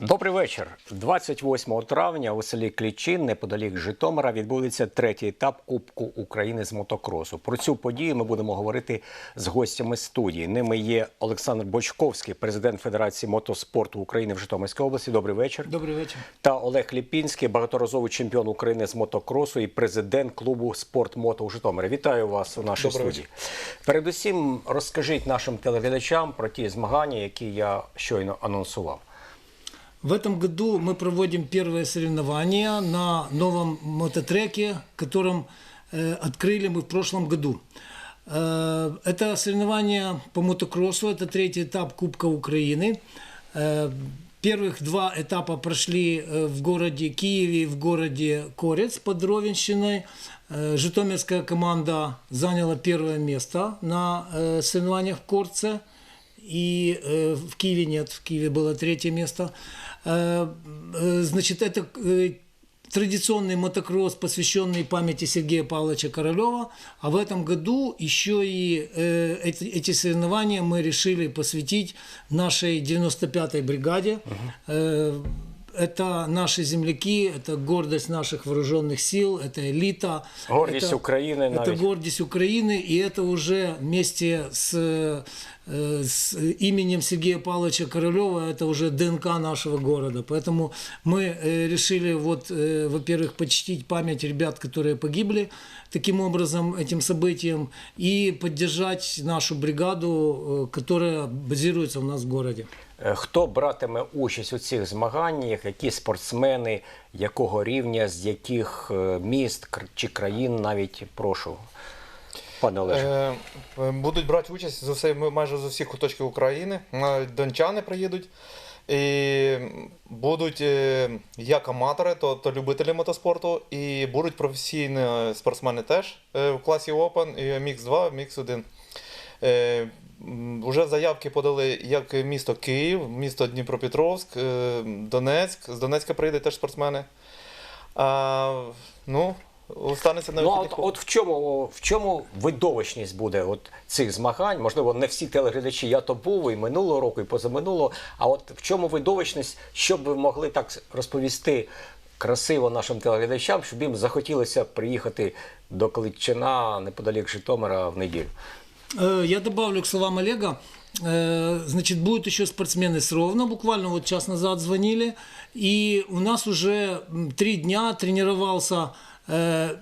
Добрий вечір. 28 травня у селі Клічин, неподалік Житомира, відбудеться третій етап Кубку України з мотокросу. Про цю подію ми будемо говорити з гостями студії. Ними є Олександр Бочковський, президент Федерації мотоспорту України в Житомирській області. Добрий вечір. Добрий вечір. Та Олег Ліпінський, багаторазовий чемпіон України з мотокросу і президент клубу Спорт Мото у Житомирі. Вітаю вас у нашій Доброго студії. Передусім, розкажіть нашим телеглядачам про ті змагання, які я щойно анонсував. В этом году мы проводим первое соревнование на новом мототреке, которым э, открыли мы в прошлом году. Э, это соревнование по мотокроссу, это третий этап Кубка Украины. Э, Первых два этапа прошли э, в городе Киеве и в городе Корец под Ровенщиной. Э, Житомирская команда заняла первое место на э, соревнованиях в Корце. и э, в Киеве нет, в Киеве было третье место. Э, э, значит, это э, традиционный мотокросс, посвященный памяти Сергея Павловича Королева. А в этом году еще и э, эти, эти соревнования мы решили посвятить нашей 95-й бригаде. Э, это наши земляки, это гордость наших вооруженных сил, это элита. Гордість это- України это навіть. гордость Украины, и это уже вместе с, э, с именем Сергея Павловича Королева, это уже ДНК нашего города. Поэтому мы э, решили, вот, э, во-первых, почтить память ребят, которые погибли таким образом, этим событием, и поддержать нашу бригаду, э, которая базируется у нас в городе. Е, Хто братиме участь у цих змаганнях? Які спортсмени, якого рівня, з яких е, міст чи країн навіть прошу, пане Олеже. Е, Будуть брати участь з усі, майже з усіх куточків України. Дончани приїдуть. І будуть як аматори, то, то любителі мотоспорту, і будуть професійні спортсмени теж в класі Open, і Mix 2, Mix 1. Е, Уже заявки подали як місто Київ, місто Дніпропетровськ, е, Донецьк. З Донецька приїдуть теж спортсмени. А, ну, останеться на Ну, а от, от в чому в чому видовищність буде от цих змагань? Можливо, не всі телеглядачі, я то був і минулого року, і позаминулого. А от в чому видовищність, щоб ви могли так розповісти красиво нашим телеглядачам, щоб їм захотілося приїхати до Клитчина неподалік Житомира в неділю? Э, Я добавлю к словам Олега. Э, Значит, будут еще спортсмены с Ровно. Буквально вот час назад звонили. И у нас уже м, три дня тренировался э,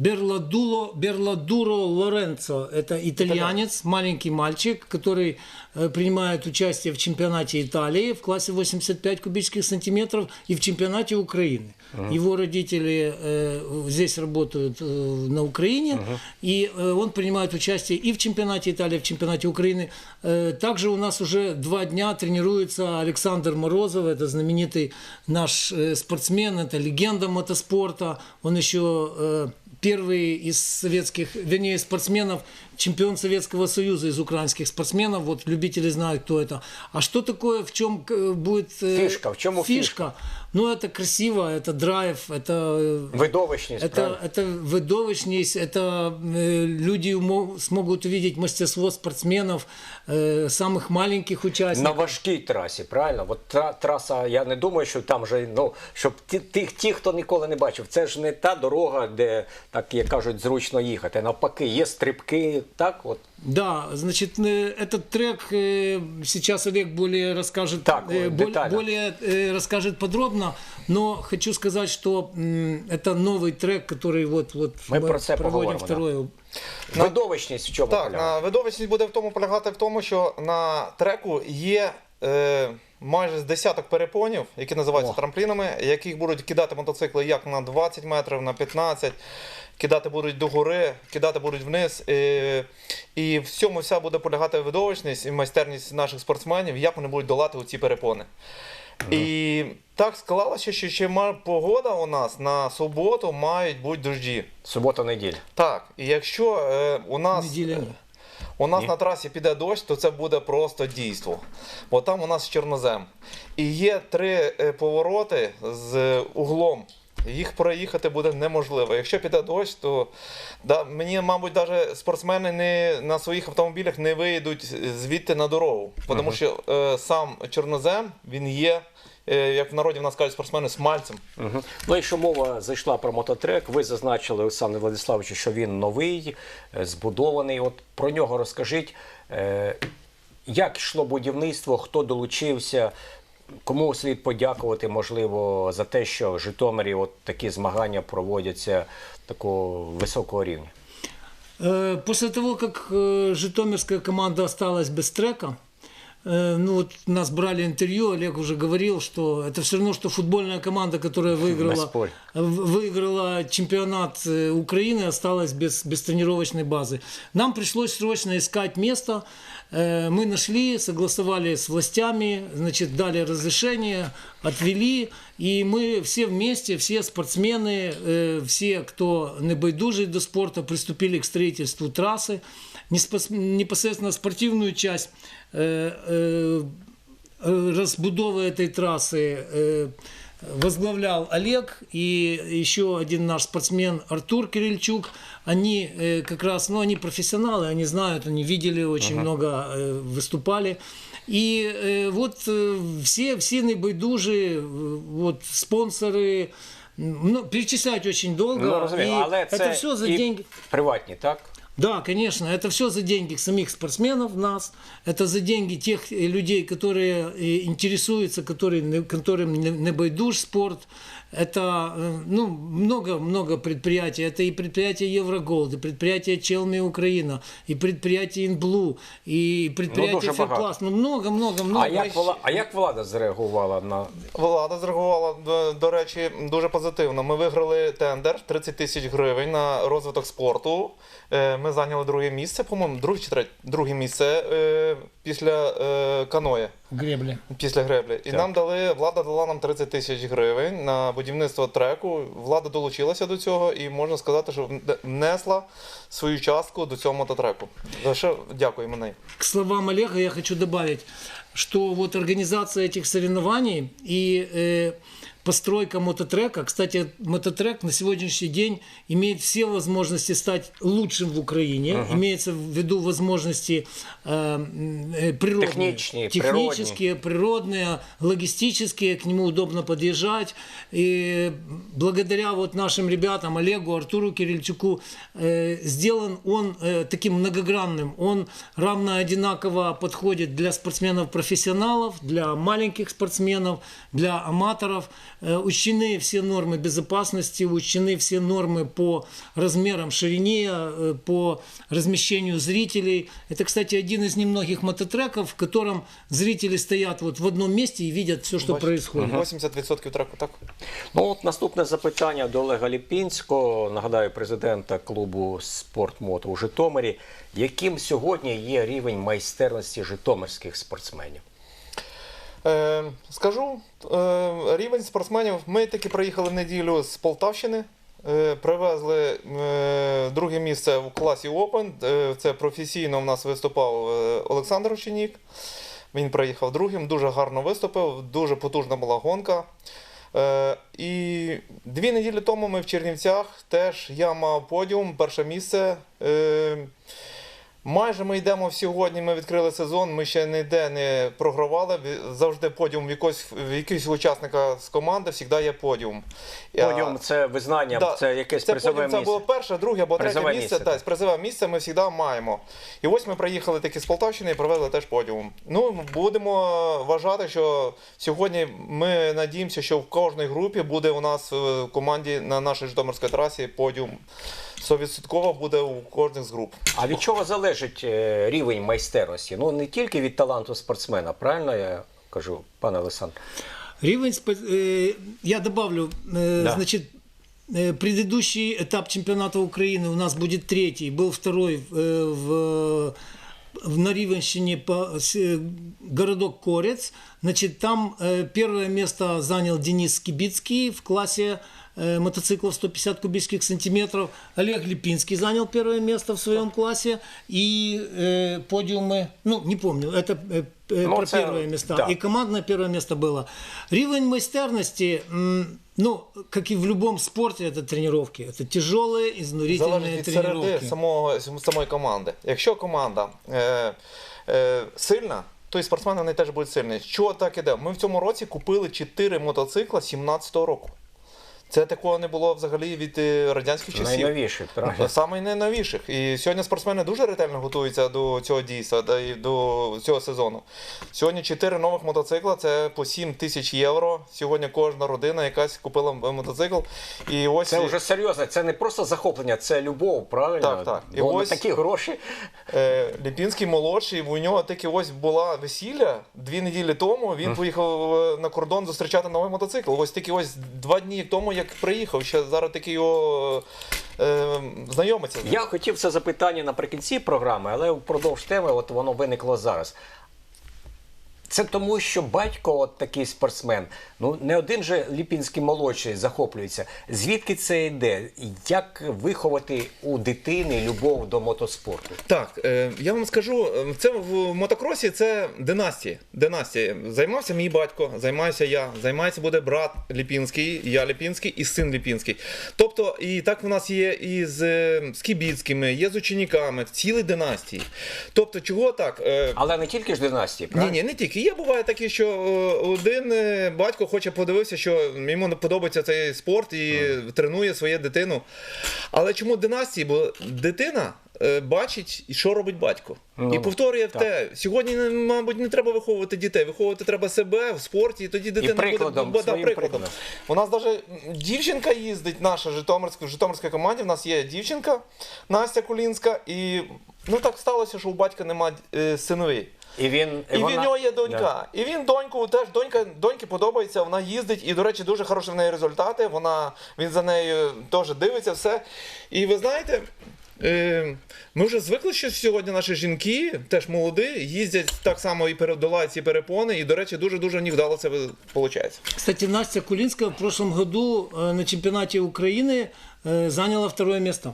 Берладуло, Берладуро Лоренцо. Это итальянец, маленький мальчик, который э, принимает участие в чемпионате Италии в классе 85 кубических сантиметров и в чемпионате Украины. Его родители э, здесь работают э, на Украине, и э, он принимает участие и в чемпионате Италии, и в чемпионате Украины. Э, также у нас уже два дня тренируется Александр Морозов, это знаменитый наш э, спортсмен, это легенда мотоспорта. Он еще э, первый из советских, вернее, спортсменов, чемпион Советского Союза из украинских спортсменов. Вот любители знают, кто это. А что такое, в чем э, будет э, Фишка, в чему фишка? Ну, это красиво, это драйв, это э, Видовищність, это, правильно? это выдовочность, это э, люди мо- смогут увидеть мастерство спортсменов, э, самых маленьких На участников. важкій трасі, правильно? От тра- траса, я не думаю, що там вже, ну, щоб ті, ті, ті, хто ніколи не бачив, це ж не та дорога, де, так як кажуть, зручно їхати. Навпаки, є стрибки, так? От. Да, значит, э, этот трек э, сейчас Олег более расскажет, Так, э, бол- детально. более э, расскажет подробно, но хочу сказать, что м, это новый трек, который вот вот Мы про це проводим поговоримо, второе. Видовищність в чому Так, полягає? на видовищність буде в тому полягати в тому, що на треку є е, майже з десяток перепонів, які називаються О. трамплінами, яких будуть кидати мотоцикли як на 20 метрів, на 15, кидати будуть догори, кидати будуть вниз. Е, і в цьому вся буде полягати видовищність і майстерність наших спортсменів, як вони будуть долати оці перепони. І так склалося, що ще ма- погода у нас на суботу мають бути дожді. Субота-неділя. Так, і якщо е, у нас Неділя ні. у нас на трасі піде дощ, то це буде просто дійство. Бо там у нас чорнозем. І є три е, повороти з углом їх проїхати буде неможливо. Якщо піде дощ, то да, мені, мабуть, навіть спортсмени не, на своїх автомобілях не виїдуть звідти на дорогу. Тому що е, сам чорнозем він є, е, як в народі в нас кажуть спортсмени, смальцем. Угу. Ну, якщо мова зайшла про мототрек, ви зазначили Олександр Владиславович, що він новий, е, збудований. От про нього розкажіть, е, як йшло будівництво, хто долучився, кому слід подякувати, можливо, за те, що в Житомирі от такі змагання проводяться такого високого рівня. Э, После того, как э, житомирская команда осталась без трека, э, ну вот нас брали интервью, Олег уже говорил, что это все равно, что футбольная команда, которая Без выиграла, споря. в- выиграла чемпионат э, Украины, осталась без, без тренировочной базы. Нам пришлось срочно искать место. Э, Мы нашли, согласовали с властями, значит, дали разрешение, отвели, и мы все вместе, все спортсмены, э, все, кто не байдужий до спорта, приступили к строительству трассы. Неспос- Непосредственно спортивную часть э, э, э, разбудовы этой трассы э, возглавлял Олег и еще один наш спортсмен Артур Кирильчук. Они э, как раз, ну, они профессионалы, они знают, они видели очень много, э, выступали. И э, вот э, все, все небайдужи, э, вот спонсоры, м, ну, перечислять очень долго. Ну, розумію, И але це это все за і деньги. приватні, так? Да, конечно, это все за деньги самих спортсменов, нас, это за деньги тех э, людей, которые э, интересуются, которые, не- которым не, не байдуж спорт. Это э, ну, много-много предприятий. Это и предприятие Евроголд, и предприятие Челми Украина, и предприятие Инблу, и предприятие дуже багато. Ферпласт. Ну, много-много-много. А як, влада, а як влада зреагувала на Влада зреагувала, до, до речі, дуже позитивно. Ми виграли тендер 30 тисяч гривень на розвиток спорту. Е, Ми зайняли друге місце, по-моєму, друге чи третє? Друге місце е, після е, каноє. Гребли. Після греблі. І нам дали, влада дала нам 30 тисяч гривень на будівництво треку. Влада долучилася до цього і можна сказати, що внесла свою частку до цього мототреку. За що дякуємо неї. К словам Олега я хочу добавить, что вот организация этих соревнований и э, постройка мототрека, кстати, мототрек на сегодняшний день имеет все возможности стать лучшим в Украине, имеется в виду возможности э, э, природные, Техничные, технические, природные, логистические, к нему удобно подъезжать. И благодаря вот нашим ребятам, Олегу, Артуру Кирильчуку, э, сделан он э, таким многогранным. Он равно одинаково подходит для спортсменов-профессионалов, для маленьких спортсменов, для аматоров. Э, учтены все нормы безопасности, учтены все нормы по размерам, ширине, э, по размещению зрителей. Это, кстати, один из немногих мототреков, в котором зрители стоят вот в одном месте и видят все, что Бачите, происходит. 80% треку, так? Ну, от наступне запитання до Олега Ліпінського, нагадаю, президента клубу «Спортмото» у Житомирі. Яким сьогодні є рівень майстерності житомирських спортсменів? Е, скажу, е, рівень спортсменів. Ми таки приїхали в неділю з Полтавщини. Е, привезли е, друге місце в класі Open. Е, це професійно в нас виступав е, Олександр Ученік. Він приїхав другим, дуже гарно виступив, дуже потужна була гонка. Е, і дві неділі тому ми в Чернівцях теж я мав подіум, перше місце. Е, Майже ми йдемо сьогодні. Ми відкрили сезон. Ми ще ніде не програвали. Завжди подіум в якогось, в якогось учасника з команди завжди є подіум. Подіум це визнання, Да, це якесь це призове подіум, це було перше, друге або третє місце. місце, Так, призове місце ми завжди маємо. І ось ми приїхали таки з Полтавщини і провели теж подіум. Ну, будемо вважати, що сьогодні ми надіємося, що в кожній групі буде у нас в команді на нашій Житомирській трасі подіум. 100% буде у кожних з груп. А від чого залежить е, рівень майстерності? Ну не тільки від таланту спортсмена, правильно я кажу, пане Олександр? Рівень, спо- э, я добавлю, э, Да. значит, э, предыдущий этап чемпионата Украины у нас будет третий, был второй э, в, в на Ривенщине по, с- э, городок Корец. Значит, там э, первое место занял Денис Скибицкий в классе э, мотоциклов 150 кубических сантиметров. Олег Липинский занял первое место в своем классе. И э, подиумы, ну, не помню, это э, э, Ну, про это- первые места. да. И командное первое место было. Рівень майстерности, м, ну, как и в любом спорте, это тренировки. Это тяжелые, изнурительные Залежить від середи тренировки. самого, самої команди. Якщо команда е, е, сильна, то і спортсмени вони теж будуть сильні. Що так іде? Ми в цьому році купили 4 мотоцикла 17-го року. Це такого не було взагалі від е, радянських часів. Найновіший, правильно? Саме найновіших. І сьогодні спортсмени дуже ретельно готуються до цього дійства, і до цього сезону. Сьогодні 4 нових мотоцикла, це по 7 тисяч євро. Сьогодні кожна родина якась купила мотоцикл. І ось Це вже серйозно, це не просто захоплення, це любов, правильно? Так, так. І Бо ось- такі гроші. Е, Ліпінський молодший, у нього таки ось була весілля дві неділі тому. Він поїхав е, на кордон зустрічати новий мотоцикл. Ось таки ось два дні тому, як приїхав, ще зараз таки його е, знайомиться. Я хотів це запитання наприкінці програми, але впродовж теми от воно виникло зараз. Це тому, що батько, от такий спортсмен, ну не один же Ліпінський молодший захоплюється. Звідки це йде? Як виховати у дитини любов до мотоспорту? Так, е, я вам скажу, е, це в мотокросі це династія. Династія. Займався мій батько, займаюся я, займається буде брат Ліпінський, я Ліпінський і син Ліпінський. Тобто, і так в нас є і з, е, з Кібіцькими, є з учениками, цілі династії. Тобто, чого так? Е, Але не тільки ж династії, Ні, ні, не тільки. Є буває такі, що е, один е, батько хоче подивитися, що йому не подобається цей спорт і тренує свою дитину. Але чому династії? Бо дитина е, бачить, що робить батько. Ну, і повторює так. те. Сьогодні, мабуть, не треба виховувати дітей, виховувати треба себе в спорті, і тоді дитина прикладом, буде своїм прикладом. прикладом. У нас навіть дівчинка їздить, наша Житомирська, в Житомирській команді. В нас є дівчинка Настя Кулінська, і ну так сталося, що у батька немає е, синовей. І він І вона- в нього є донька. Да. І він доньку теж донька, доньки подобається, вона їздить, і, до речі, дуже хороші в неї результати. Вона, він за нею теж дивиться все. І ви знаєте. Е, ми вже звикли, що сьогодні наші жінки, теж молоді, їздять так само і передолають ці перепони, і, до речі, дуже-дуже в них вдало це виходить. Кстати, Настя Кулинская в прошлом году э, на чемпионате Украины э, заняла второе место.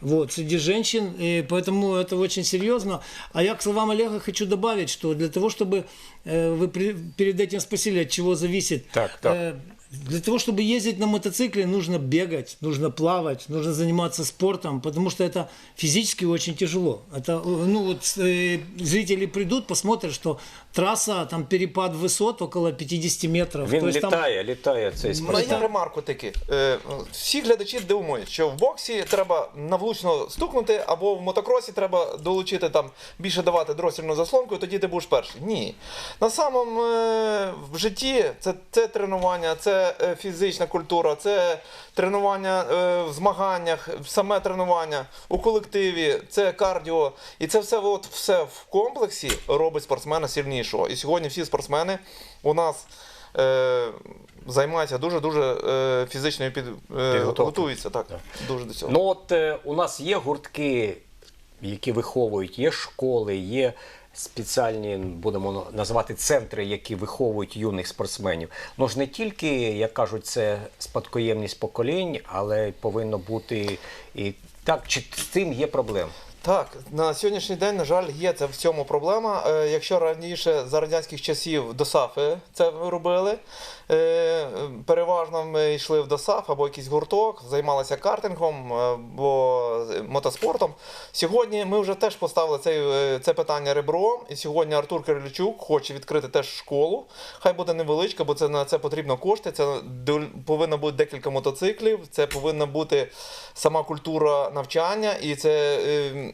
Вот, среди женщин, и поэтому это очень серьезно. А я к словам Олега хочу добавить, что для того, чтобы э, вы при- перед этим спросили, от чего зависит. Так, так. э, для того, чтобы ездить на мотоцикле, нужно бегать, нужно плавать, нужно заниматься спортом, потому что это физически очень тяжело. Это, э, ну вот э, зрители придут, посмотрят, что трасса, там перепад высот около 50 метров. Він То есть там- літає, літає цей спортсмен. Маю ремарку таки. Е, Всі глядачі думають, що в боксі треба навлучно стукнути, або в мотокросі треба долучити там більше давати дроссельну заслонку, і тоді ти будеш перший. Ні. На самому е, в житті це, це тренування, це е, фізична культура, це тренування е, в змаганнях, саме тренування у колективі, це кардіо. І це все, от, все в комплексі робить спортсмена сильнішого. І сьогодні всі спортсмени у нас е, займаються дуже-дуже е, фізичною під, е, готуються так, дуже до цього. Ну от е, у нас є гуртки, які виховують, є школи, є спеціальні, будемо називати центри, які виховують юних спортсменів. Ну ж не тільки, як кажуть, це спадкоємність поколінь, але повинно бути і так, чи з цим є проблем? Так, на сьогоднішній день, на жаль, є це в цьому проблема. Е, Якщо раніше за радянських часів ДОСАФи це робили, е, переважно ми йшли в ДОСАФ або якийсь гурток, займалися картингом або мотоспортом. Сьогодні ми вже теж поставили це, е, це питання ребром. І сьогодні Артур Кирилючук хоче відкрити теж школу. Хай буде невеличка, бо це на це потрібно кошти. Це повинно бути декілька мотоциклів, це повинна бути сама культура навчання, і це е, е,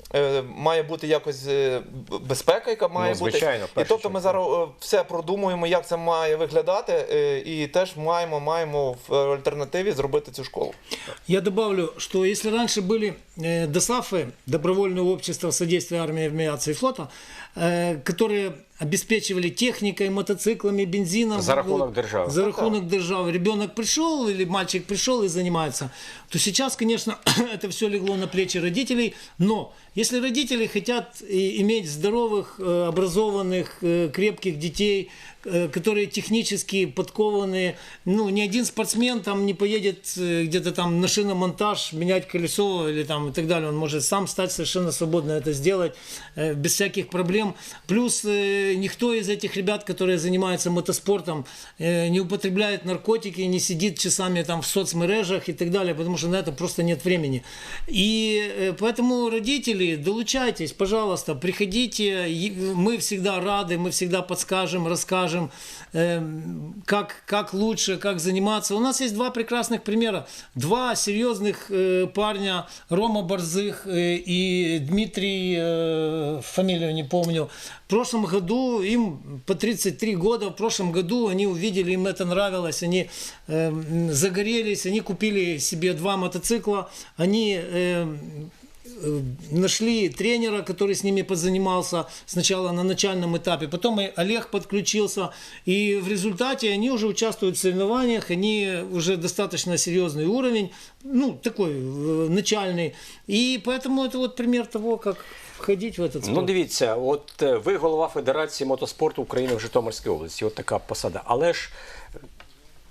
має бути якось е, безпека, яка має Ну, звичайно, в бути. І першу тобто ми чергу. зараз е, все продумуємо, як це має виглядати, е, і теж маємо, маємо в альтернативі зробити цю школу. Я добавлю, что если раньше были э, ДОСАФы, добровольное общество содействия армии, авиации и флота, э, которые обеспечивали техникой, мотоциклами, бензином. За рахунок державы. За рахунок державы. Ребенок пришел или мальчик пришел и занимается. То сейчас, конечно, это все легло на плечи родителей. Но если родители хотят и- иметь здоровых, э, образованных, э, крепких детей, э, которые технически подкованные. Ну, ни один спортсмен там не поедет э, где-то там на шиномонтаж, менять колесо или там и так далее. Он может сам стать совершенно свободно это сделать э, без всяких проблем. Плюс э, никто из этих ребят, которые занимаются мотоспортом, э, не употребляет наркотики, не сидит часами там в соцмережах и так далее, потому что на это просто нет времени. И э, поэтому родители, долучайтесь, пожалуйста, приходите, мы всегда рады, мы всегда подскажем, расскажем, э, как, как лучше, как заниматься. У нас есть два прекрасных примера. Два серьезных э, парня, Рома Борзых э, и Дмитрий, э, фамилию не помню. В прошлом году им по 33 года, в прошлом году они увидели, им это нравилось, они э, загорелись, они купили себе два мотоцикла, они э, нашли тренера, который с ними позанимался сначала на начальном этапе, потом и Олег подключился, и в результате они уже участвуют в соревнованиях, они уже достаточно серьезный уровень, ну, такой э, начальный, и поэтому это вот пример того, как входить в этот спорт. Ну, дивіться, от е, ви голова Федерації мотоспорту України в Житомирській області, от така посада. Але ж е,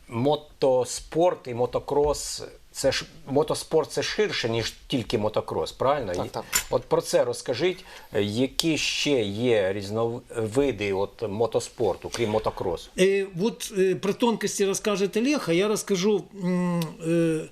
мотоспорт і мотокрос. Це ж мотоспорт це ширше, ніж тільки мотокрос, правильно? Так, І- так. От про це розкажіть, е, які ще є різновиди от мотоспорту, крім мотокросу? Э, вот э, про тонкости расскажет Олег, а я расскажу. м, э,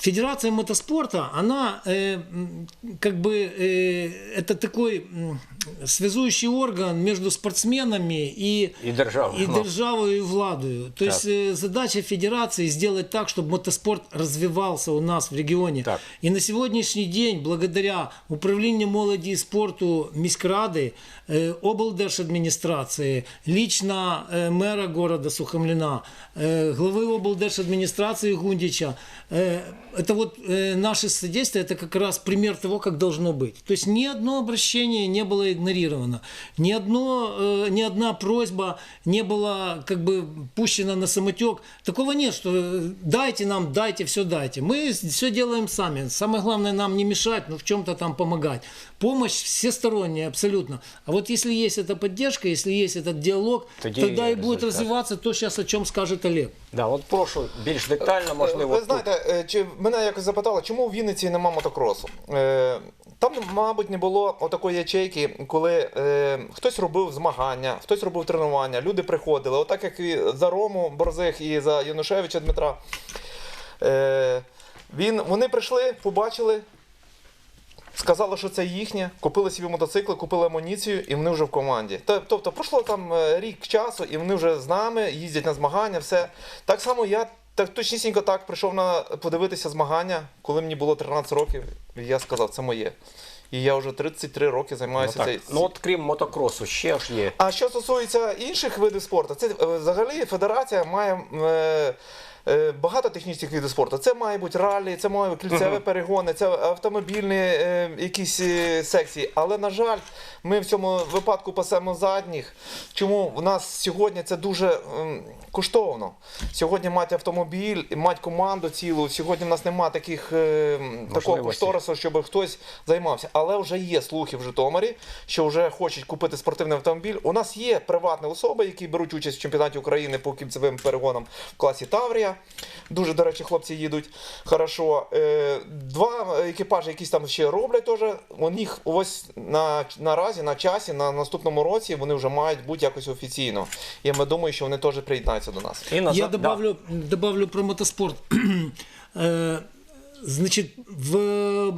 Федерация мотоспорта, она э, м, как бы э, это такой м, связующий орган между спортсменами и, І держава. и Ну. державою и владою. То Так. есть э, задача федерации сделать так, чтобы мотоспорт развивался у нас в регионе. Так. И на сегодняшний день, благодаря управлению молоді и спорту міськради, э, облдержадминистрации, лично э, мэра города Сухомлина, э, главы облдержадминистрации Гундича, э, это вот э, наше содействие, это как раз пример того, как должно быть. То есть ни одно обращение не было игнорировано, ни, одно, э, ни одна просьба не была как бы пущена на самотек. Такого нет, что э, дайте нам, дайте, все дайте. Мы все делаем сами. Самое главное нам не мешать, но в чем-то там помогать. Помощь всесторонняя абсолютно. А вот если есть эта поддержка, если есть этот диалог, Тоді тогда и будет результат. развиваться то, сейчас о чем скажет Олег. Да, от прошу більш детально, можливо. Ви тут. знаєте, е, чи мене якось запитали, чому в Вінниці нема мотокросу? Е, Там, мабуть, не було отакої ячейки, коли е, хтось робив змагання, хтось робив тренування, люди приходили. Отак як і за Рому Борзих і за Янушевича Дмитра. Е, він, вони прийшли, побачили, сказали, що це їхнє, купили собі мотоцикли, купили амуніцію, і вони вже в команді. Тобто пройшло там е, рік часу, і вони вже з нами їздять на змагання, все. Так само я так точнісінько так прийшов на подивитися змагання, коли мені було 13 років. І я сказав, це моє. І я вже 33 роки Ну, займаюся так. цей. ну от крім мотокросу, ще ж є. А що стосується інших видів спорту, це е, взагалі федерація має. Е, Багато технічних видів спорту. Це має бути ралі, це має бути кільцеві перегони, це автомобільні е, якісь е, секції. Але, на жаль, ми в цьому випадку пасемо задніх. Чому в нас сьогодні це дуже ем, коштовно? Сьогодні мати автомобіль, мати команду цілу. Сьогодні в нас немає таких е, такого кошторису, щоб хтось займався. Але вже є слухи в Житомирі, що вже хочуть купити спортивний автомобіль. У нас є приватні особи, які беруть участь в чемпіонаті України по кільцевим перегонам в класі Таврія. Дуже, до речі, хлопці їдуть хорошо. Е, Два екіпажі, якісь там ще роблять теж. У них ось на, наразі, на часі, на наступному році вони вже мають бути якось офіційно. І ми думаємо, що вони теж приєднаються до нас. І назад, Я да. добавлю, добавлю про мотоспорт. Э, Значит, в,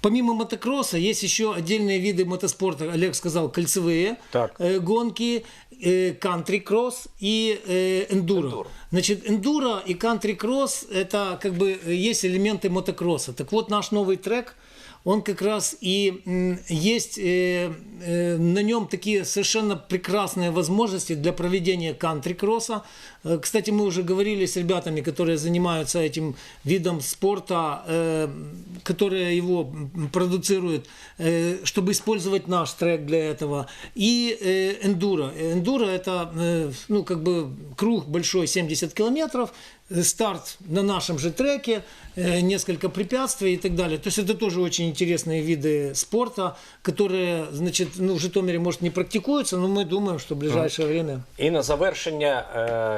помимо мотокросса есть еще отдельные виды мотоспорта. Олег сказал, кольцевые Так. э, гонки, э, кантри-кросс и э, эндуро. Эндуро. Значит, эндуро и кантри-кросс это как бы э, есть элементы мотокросса. Так вот, наш новый трек, он как раз и м, есть э, э, на нем такие совершенно прекрасные возможности для проведения кантри-кросса. Э, Кстати, мы уже говорили с ребятами, которые занимаются этим видом спорта, э, которые его м, продуцируют, э, чтобы использовать наш трек для этого. И э, эндуро. Эндуро это э, ну, как бы круг большой 70 километров, э, старт на нашем же треке, э, несколько препятствий и так далее. То есть это тоже очень интересные виды спорта, которые, значит, ну, в Житомире, может, не практикуются, но мы думаем, что в ближайшее время І на завершення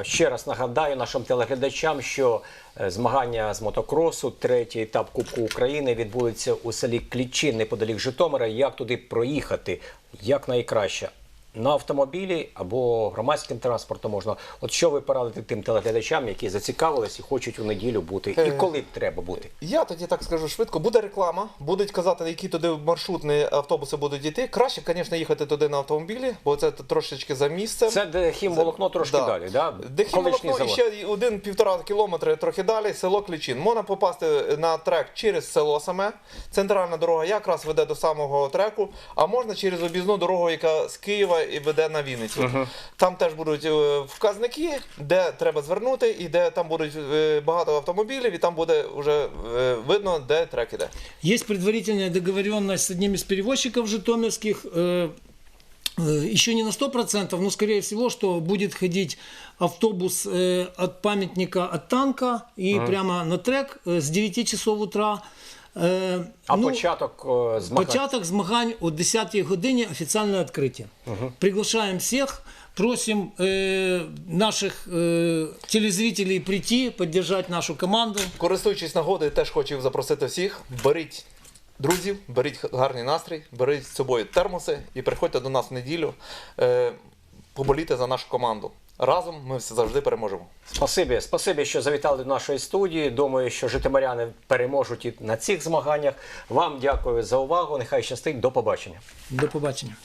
е, ще раз нагадаю нашим телеглядачам, що е, змагання з мотокросу, третій етап Кубку України відбудеться у селі Клічин неподалік Житомира. Як туди проїхати? Як найкраще? На автомобілі або громадським транспортом можна. От що ви порадите тим телеглядачам, які зацікавились і хочуть у неділю бути, і Е. коли б треба бути? Я тоді так скажу швидко. Буде реклама, будуть казати, які туди маршрутні автобуси будуть йти. Краще, звісно, їхати туди на автомобілі, бо це трошечки за місцем. Це де хімволокно трошки Да. далі, да? Де Хімолокно і ще один-півтора кілометри трохи далі, село Клічин. Можна попасти на трек через село саме. Центральна дорога якраз веде до самого треку, а можна через об'їзну дорогу, яка з Києва і веде на Вінницю. Там теж будуть е, вказники, де треба звернути, і де там будуть е, багато автомобілів, і там буде вже е, видно, де трек іде. Есть предварительная договоренность с одним из перевозчиков житомирских, э, э, еще не на 100%, но скорее всего, что будет ходить автобус э, от памятника от танка и прямо на трек э, с 9 часов утра. Э, А ну, початок е, змагань? Початок змагань о 10 годині офіційне відкриття. Приглашаем всех, просим э, наших э, телезрителей прийти, поддержать нашу команду. Користуючись нагодою, теж хочу запросити всіх. Беріть друзів, беріть гарний настрій, беріть з собою термоси і приходьте до нас в неділю е, поболіти за нашу команду. Разом ми все завжди переможемо. Спасибі, спасибі, що завітали до нашої студії. Думаю, що житомиряни переможуть і на цих змаганнях. Вам дякую за увагу. Нехай щастить. До побачення. До побачення.